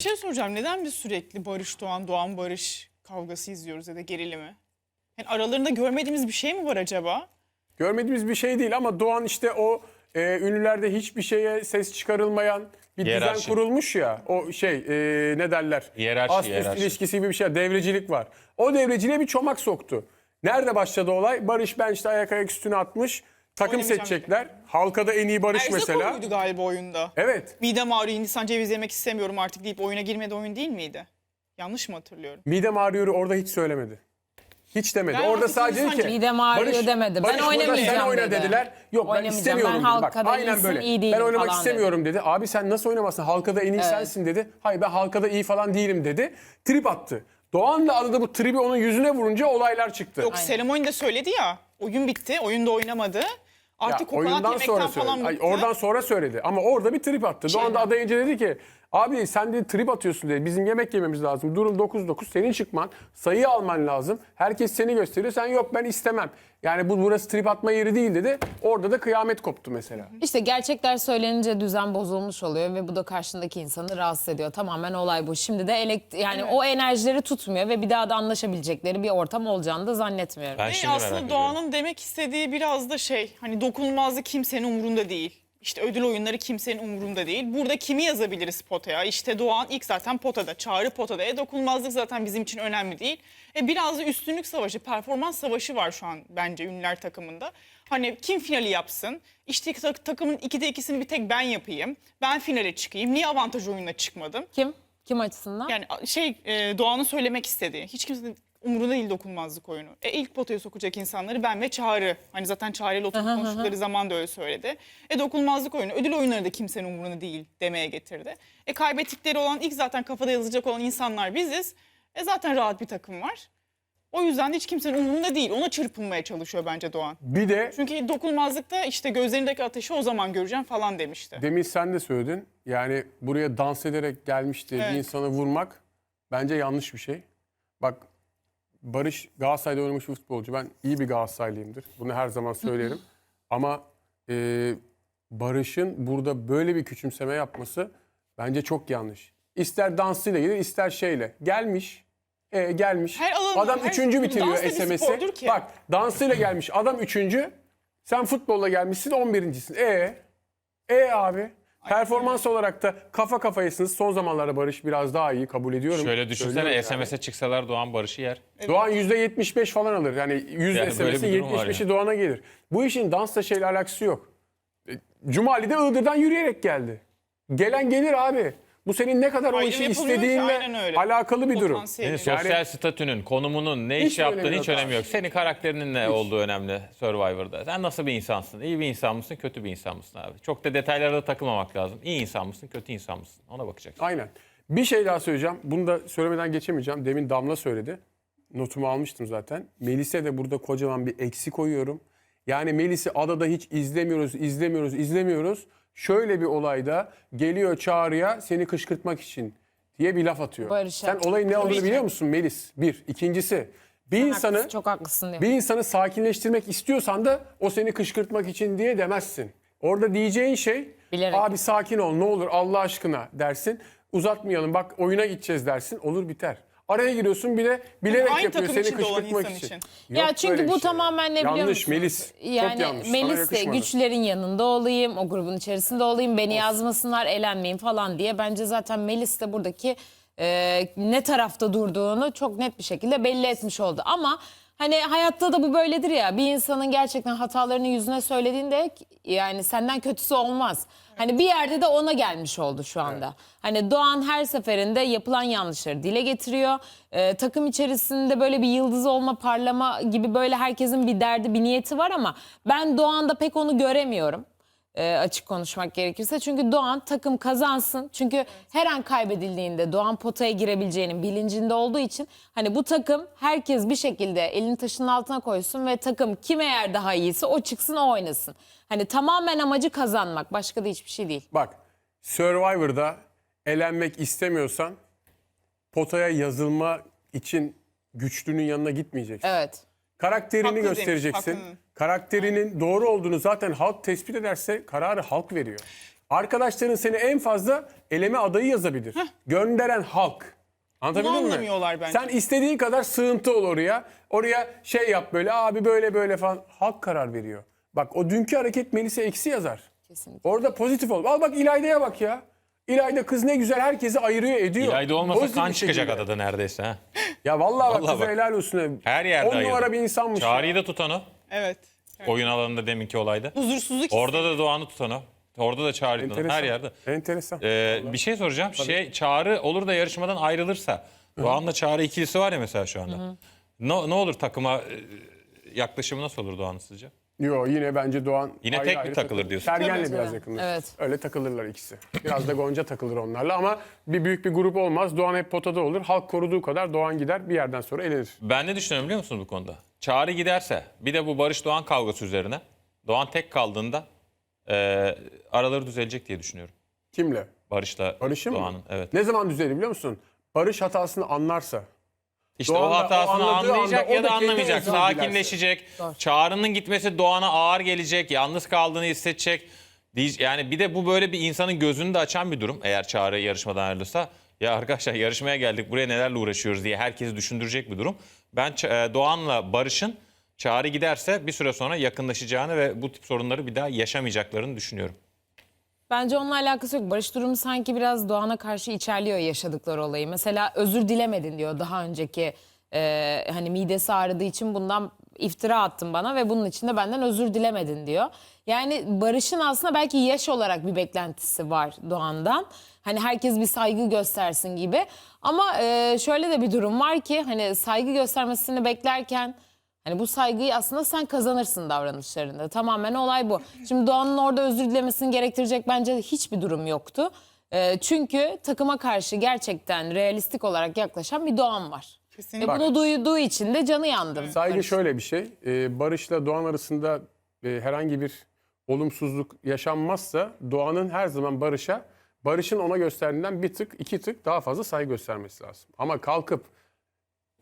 Bir şey soracağım. Neden biz sürekli Barış Doğan, Doğan Barış kavgası izliyoruz ya da gerilimi? Yani aralarında görmediğimiz bir şey mi var acaba? Görmediğimiz bir şey değil ama Doğan işte o e, ünlülerde hiçbir şeye ses çıkarılmayan bir düzen Hiyerarşi. kurulmuş ya. O şey e, ne derler? Hiyerarşi, Ast üst hiyerarşi. ilişkisi gibi bir şey. Devrecilik var. O devreciliğe bir çomak soktu. Nerede başladı olay? Barış ben işte ayak ayak üstüne atmış. Takım Oynamayacağım seçecekler. Halkada en iyi Barış Erzak mesela. oyunuydu galiba oyunda. Evet. Midem ağrıyor, Hindistan cevizi yemek istemiyorum artık deyip oyuna girmedi oyun değil miydi? Yanlış mı hatırlıyorum? Midem ağrıyor'u orada hiç söylemedi. Hiç demedi. Ben orada artık sadece ki Midem ağrıyor demedi. Ben Barış burada oynamayacağım sen oyna dedi. dediler. Yok ben Oynamayacağım. istemiyorum Ben dedi. Bak, halkada aynen iyisin, böyle. iyi ben değilim oynamak falan istemiyorum dedi. Abi sen nasıl oynamazsın? Halkada en iyi sensin dedi. Hayır ben halkada iyi falan değilim dedi. Trip attı. Doğan da arada bu tribi onun yüzüne vurunca olaylar çıktı. Yok Selim de söyledi ya. Oyun bitti, oyunda oynamadı. Artık kokonat oyundan yemekten sonra falan söyledi. Ay, bıktı. oradan sonra söyledi. Ama orada bir trip attı. Doğan da adayınca dedi ki abi sen de trip atıyorsun dedi. Bizim yemek yememiz lazım. Durum 9-9 senin çıkman. Sayıyı alman lazım. Herkes seni gösteriyor. Sen yok ben istemem. Yani bu burası trip atma yeri değil dedi. Orada da kıyamet koptu mesela. İşte gerçekler söylenince düzen bozulmuş oluyor ve bu da karşındaki insanı rahatsız ediyor. Tamamen olay bu. Şimdi de elekt yani o enerjileri tutmuyor ve bir daha da anlaşabilecekleri bir ortam olacağını da zannetmiyorum. Ben Ve şimdi merak aslında ediyorum. Doğan'ın demek istediği biraz da şey hani dokunulmazlık kimsenin umurunda değil. İşte ödül oyunları kimsenin umurunda değil. Burada kimi yazabiliriz potaya? İşte Doğan ilk zaten potada, Çağrı potada. E dokunulmazlık zaten bizim için önemli değil. E biraz da üstünlük savaşı, performans savaşı var şu an bence ünlüler takımında. Hani kim finali yapsın? İşte tak- takımın ikide ikisini bir tek ben yapayım. Ben finale çıkayım. Niye avantaj oyununa çıkmadım? Kim? Kim açısından? Yani şey e, Doğan'ın söylemek istediği. Hiç kimsenin umurunda değil dokunmazlık oyunu. E, ilk potaya sokacak insanları ben ve Çağrı. Hani zaten Çağrı ile oturup konuştukları zaman da öyle söyledi. E dokunulmazlık oyunu. Ödül oyunları da kimsenin umurunda değil demeye getirdi. E kaybettikleri olan ilk zaten kafada yazılacak olan insanlar biziz. E zaten rahat bir takım var. O yüzden de hiç kimsenin umurunda değil. Ona çırpınmaya çalışıyor bence Doğan. Bir de Çünkü dokunulmazlıkta işte gözlerindeki ateşi o zaman göreceğim falan demişti. demin sen de söyledin. Yani buraya dans ederek gelmişti Evet. bir insanı vurmak bence yanlış bir şey. Bak Barış Galatasaray'da oynamış bir futbolcu. Ben iyi bir Galatasaraylıyımdır. Bunu her zaman söylerim. Ama e, Barış'ın burada böyle bir küçümseme yapması bence çok yanlış. İster dansıyla gelir ister şeyle. Gelmiş. E, gelmiş. Her alanda, Adam her- üçüncü bitiriyor dans da bir SMS'i. spordur ki. Bak dansıyla gelmiş. Adam üçüncü. Sen futbolla gelmişsin 11.sin. E e abi. Performans olarak da kafa kafayasınız. Son zamanlarda Barış biraz daha iyi kabul ediyorum. Şöyle düşünsene Söylüyorum yani. SMS'e çıksalar Doğan Barış'ı yer. Doğan %75 falan alır. Yani 100 Yani böyle SMS'in bir durum var 75'i Doğan'a gelir. Bu işin dansla şeyle alakası yok. E, Cumali de Iğdır'dan yürüyerek geldi. Gelen gelir abi. Bu senin ne kadar o Aynen işi ki, istediğinle öyle. alakalı bir durum. Potansiyeli. Yani- sosyal statünün, konumunun, ne Hiç iş yaptığın önemi hiç yok önemi abi. yok. Senin karakterinin ne olduğu önemli Survivor'da. Sen nasıl bir insansın? İyi bir insan mısın, kötü bir insan mısın abi? Çok da detaylara da takılmamak lazım. İyi insan mısın, kötü insan mısın? Ona bakacaksın. Aynen. Bir şey daha söyleyeceğim. Bunu da söylemeden geçemeyeceğim. Demin Damla söyledi. Notumu almıştım zaten. Melis'e de burada kocaman bir eksi koyuyorum. Yani Melis'i adada hiç izlemiyoruz, izlemiyoruz, izlemiyoruz. Şöyle bir olayda geliyor çağrıya seni kışkırtmak için diye bir laf atıyor. Barış'a. Sen olayın ne olduğunu ki. biliyor musun Melis? Bir. İkincisi bir insanı Haklısın, çok haklısın diyor. bir insanı sakinleştirmek istiyorsan da o seni kışkırtmak için diye demezsin. Orada diyeceğin şey Bilerek. abi sakin ol ne olur Allah aşkına dersin. Uzatmayalım bak oyuna gideceğiz dersin olur biter. Araya giriyorsun bile bilerek Aynı yapıyor takım seni içinde olan kışkırtmak insan için. için. Yok ya çünkü böyle bir bu şey. tamamen ne biliyor yanlış musunuz? Melis. Yani Çok yanlış. Sana Melis de yakışmadı. güçlerin yanında olayım, o grubun içerisinde olayım, beni yazmasınlar, elenmeyin falan diye. Bence zaten Melis de buradaki e, ne tarafta durduğunu çok net bir şekilde belli etmiş oldu. Ama hani hayatta da bu böyledir ya bir insanın gerçekten hatalarını yüzüne söylediğinde yani senden kötüsü olmaz. Hani bir yerde de ona gelmiş oldu şu anda. Hani Doğan her seferinde yapılan yanlışları dile getiriyor. Ee, takım içerisinde böyle bir yıldız olma, parlama gibi böyle herkesin bir derdi, bir niyeti var ama ben Doğan'da pek onu göremiyorum. Ee, açık konuşmak gerekirse. Çünkü Doğan takım kazansın. Çünkü her an kaybedildiğinde Doğan potaya girebileceğinin bilincinde olduğu için hani bu takım herkes bir şekilde elini taşın altına koysun ve takım kim eğer daha iyiyse o çıksın o oynasın. Hani tamamen amacı kazanmak. Başka da hiçbir şey değil. Bak Survivor'da elenmek istemiyorsan potaya yazılma için güçlünün yanına gitmeyeceksin. Evet. Karakterini Haklı demiş, göstereceksin. haklı. Karakterinin doğru olduğunu zaten halk tespit ederse kararı halk veriyor. Arkadaşların seni en fazla eleme adayı yazabilir. Gönderen halk. Anlatabildim mi? anlamıyorlar bence. Sen istediğin kadar sığıntı ol oraya. Oraya şey yap böyle abi böyle böyle falan. Halk karar veriyor. Bak o dünkü hareket Melis'e eksi yazar. Kesinlikle. Orada pozitif ol. Al bak İlayda'ya bak ya. İlayda kız ne güzel herkesi ayırıyor ediyor. İlayda olmasa Pozitif kan bir çıkacak şekilde. adada neredeyse. Ha. Ya vallahi, bak Vallahi kıza bak. helal olsun. Her yerde 10 numara ayırdı. bir insanmış. Çağrı'yı da tutan o. Evet. Oyun alanında deminki olayda. Huzursuzluk Orada da Doğan'ı tutan o. Orada da Çağrı'yı tutan o. Her yerde. Enteresan. Ee, bir şey soracağım. Şey Çağrı olur da yarışmadan ayrılırsa Doğan'la Çağrı ikilisi var ya mesela şu anda. Ne, ne olur takıma e, yaklaşımı nasıl olur Doğan'ın sizce? Yo yine bence Doğan Yine tek bir takılır diyorsun. Sergen'le biraz yakındır. Evet. Öyle takılırlar ikisi. Biraz da Gonca takılır onlarla ama bir büyük bir grup olmaz. Doğan hep potada olur. Halk koruduğu kadar Doğan gider bir yerden sonra elenir. Ben ne düşünüyorum biliyor musunuz bu konuda? Çağrı giderse bir de bu Barış Doğan kavgası üzerine Doğan tek kaldığında e, araları düzelecek diye düşünüyorum. Kimle? Barış'la Barış'ın mı? Doğan'ın. Evet. Ne zaman düzelir biliyor musun? Barış hatasını anlarsa. İşte Doğan o da o hatasını anladığı anlayacak anda o ya da anlamayacak. özür Sakinleşecek. Çağrı'nın gitmesi Doğan'a ağır gelecek. Yalnız kaldığını hissedecek. Diye- Yani bir de bu böyle bir insanın gözünü de açan bir durum. Eğer Çağrı yarışmadan ayrılırsa. Ya arkadaşlar yarışmaya geldik buraya nelerle uğraşıyoruz diye herkesi düşündürecek bir durum. Ben Ç- e, Doğan'la Barış'ın Çağrı giderse bir süre sonra yakınlaşacağını ve bu tip sorunları bir daha yaşamayacaklarını düşünüyorum. Bence onunla alakası yok. Barış durumu sanki biraz Doğan'a karşı içerliyor yaşadıkları olayı. Mesela özür dilemedin diyor daha önceki e, hani midesi ağrıdığı için bundan iftira attın bana ve bunun için de benden özür dilemedin diyor. Yani Barış'ın aslında belki yaş olarak bir beklentisi var Doğan'dan. Hani herkes bir saygı göstersin gibi. Ama e, şöyle de bir durum var ki hani saygı göstermesini beklerken Hani bu saygıyı aslında sen kazanırsın davranışlarında. Tamamen olay bu. Şimdi Doğan'ın orada özür dilemesini gerektirecek bence hiçbir durum yoktu. Ee, çünkü takıma karşı gerçekten realistik olarak yaklaşan bir Doğan var. Kesinlikle. Ve bunu duyduğu için de canı yandı. Saygı Barış. şöyle bir şey. e, Barış'la Doğan arasında e, herhangi bir olumsuzluk yaşanmazsa Doğan'ın her zaman Barış'a Barış'ın ona gösterdiğinden bir tık iki tık daha fazla saygı göstermesi lazım. Ama kalkıp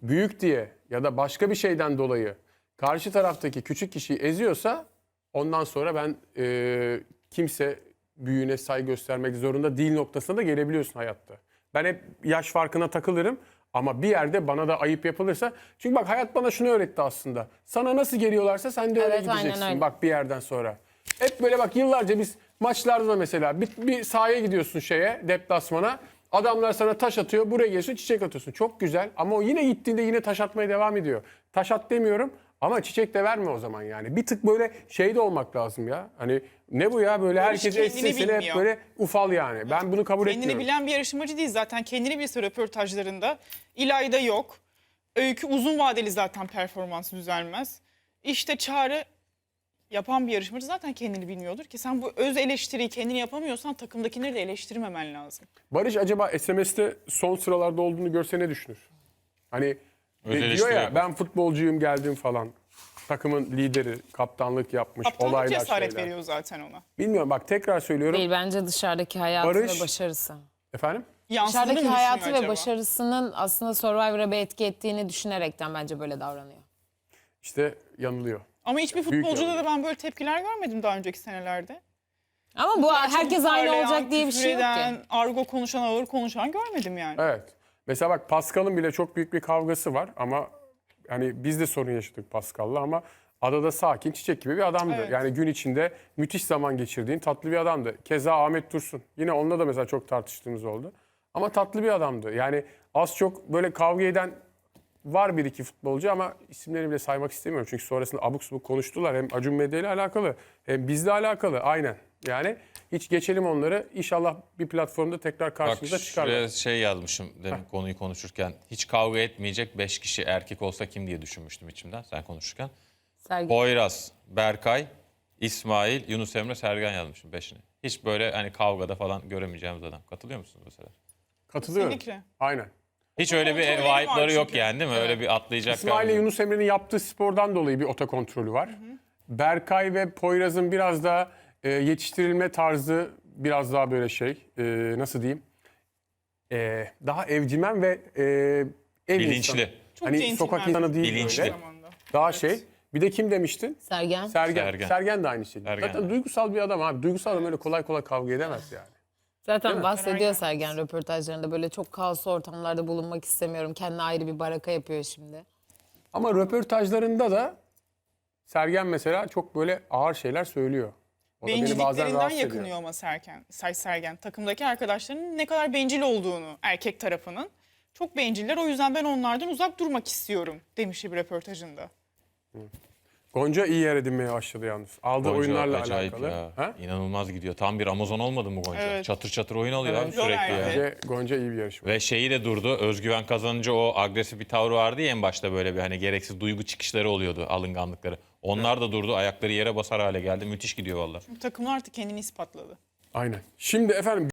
büyük diye ya da başka bir şeyden dolayı karşı taraftaki küçük kişiyi eziyorsa ondan sonra ben e, kimse büyüğüne saygı göstermek zorunda değil noktasına da gelebiliyorsun hayatta. Ben hep yaş farkına takılırım ama bir yerde bana da ayıp yapılırsa çünkü bak hayat bana şunu öğretti aslında. Sana nasıl geliyorlarsa sen de öyle Evet, aynen gideceksin öyle. bak bir yerden sonra. Hep böyle bak yıllarca biz maçlarda da mesela bir, bir sahaya gidiyorsun şeye deplasmana. Adamlar sana taş atıyor. Buraya geliyorsun çiçek atıyorsun. Çok güzel ama o yine gittiğinde yine taş atmaya devam ediyor. Taş at demiyorum ama çiçek de verme o zaman yani. Bir tık böyle şey de olmak lazım ya. Hani ne bu ya böyle herkes kendini seni hep bilmiyor. böyle ufal yani. Ben bunu kabul Kendini etmiyorum. bilen bir yarışmacı değil zaten. Kendini bilse röportajlarında. İlayda yok. Öykü uzun vadeli zaten performansı düzelmez. İşte Çağrı yapan bir yarışmacı zaten kendini bilmiyordur ki. Sen bu öz eleştiriyi kendini yapamıyorsan takımdakileri de eleştirmemen lazım. Barış acaba SMS'te son sıralarda olduğunu görse ne düşünür? Hani Öz diyor eleştiri ya yapar. ben futbolcuyum geldim falan. Takımın lideri, kaptanlık yapmış, Kaptanlık olaylar cesaret şeyler. veriyor zaten ona. Bilmiyorum bak tekrar söylüyorum. Değil bence dışarıdaki hayatı Barış- ve başarısı. Efendim? Yansıdığını mı Dışarıdaki düşünüyor hayatı ve acaba? başarısının aslında Survivor'a bir etki ettiğini düşünerekten bence böyle davranıyor. İşte yanılıyor. Ama hiçbir Büyük futbolcuda da ben böyle tepkiler görmedim daha önceki senelerde. Ama bu herkes Çok aynı parlayan, olacak diye bir şey yok ki. Argo konuşan, ağır konuşan görmedim yani. Evet. Mesela bak Pascal'ın bile çok büyük bir kavgası var ama hani biz de sorun yaşadık Pascal'la ama adada sakin, çiçek gibi bir adamdı. Evet. Yani gün içinde müthiş zaman geçirdiğin tatlı bir adamdı. Keza Ahmet Dursun. Yine onunla da mesela çok tartıştığımız oldu. Ama tatlı bir adamdı. Yani az çok böyle kavga eden var bir iki futbolcu ama isimlerini bile saymak istemiyorum. Çünkü sonrasında abuk subuk konuştular. Hem Acun Medya ile alakalı hem bizle alakalı. Aynen. Yani hiç geçelim onları. İnşallah bir platformda tekrar Bak karşımıza çıkarlar. şuraya şey yazmışım demin konuyu konuşurken. Hiç kavga etmeyecek 5 kişi erkek olsa kim diye düşünmüştüm içimden sen konuşurken. Sergi. Poyraz, Berkay, İsmail, Yunus Emre, Sergen yazmışım beşini. Hiç böyle hani kavgada falan göremeyeceğimiz adam. Katılıyor musunuz mesela? Katılıyorum. Kesinlikle. Aynen. Hiç öyle bir vibe'ları yok yani değil mi? Öyle bir atlayacak. İsmail ile Yunus Emre'nin yaptığı spordan dolayı bir otokontrolü var. Berkay ve Poyraz'ın biraz daha e, yetiştirilme tarzı biraz daha böyle şey e, nasıl diyeyim E, daha evcimen ve e, ev Bilinçli. insanı. Çok Hani centilmen. sokak insanı değil Bilinçli. böyle. Zamanda. Daha şey. Bir de kim demiştin? Sergen. Sergen. Sergen. Sergen, de aynı şekilde. Sergen. Zaten duygusal bir adam abi. Duygusal adam öyle kolay kolay kavga edemez yani. Zaten bahsediyor Sergen. Röportajlarında böyle çok kaoslu ortamlarda bulunmak istemiyorum. Kendine ayrı bir baraka yapıyor şimdi. Ama röportajlarında da Sergen mesela çok böyle ağır şeyler söylüyor. O da beni bazen Bencilliklerinden rahatsız ediyor. yakınıyor ama Sergen, Say Sergen. Takımdaki arkadaşlarının ne kadar bencil olduğunu erkek tarafının. Çok benciller o yüzden ben onlardan uzak durmak istiyorum demişti bir röportajında. Gonca iyi yer edinmeye başladı yalnız. Aldığı Gonca oyunlarla acayip alakalı. ya. Ha? İnanılmaz gidiyor. Tam bir Amazon olmadı mı Gonca? Evet. Çatır çatır oyun alıyor abi Yol sürekli ya. Bence Gonca iyi bir yarışma. Ve şeyi de durdu. Özgüven kazanınca o agresif bir tavrı vardı ya en başta böyle bir hani gereksiz duygu çıkışları oluyordu, alınganlıkları. Onlar da durdu. Ayakları yere basar hale geldi. Müthiş gidiyor vallahi. Takımlar artık kendini ispatladı. Aynen. Şimdi efendim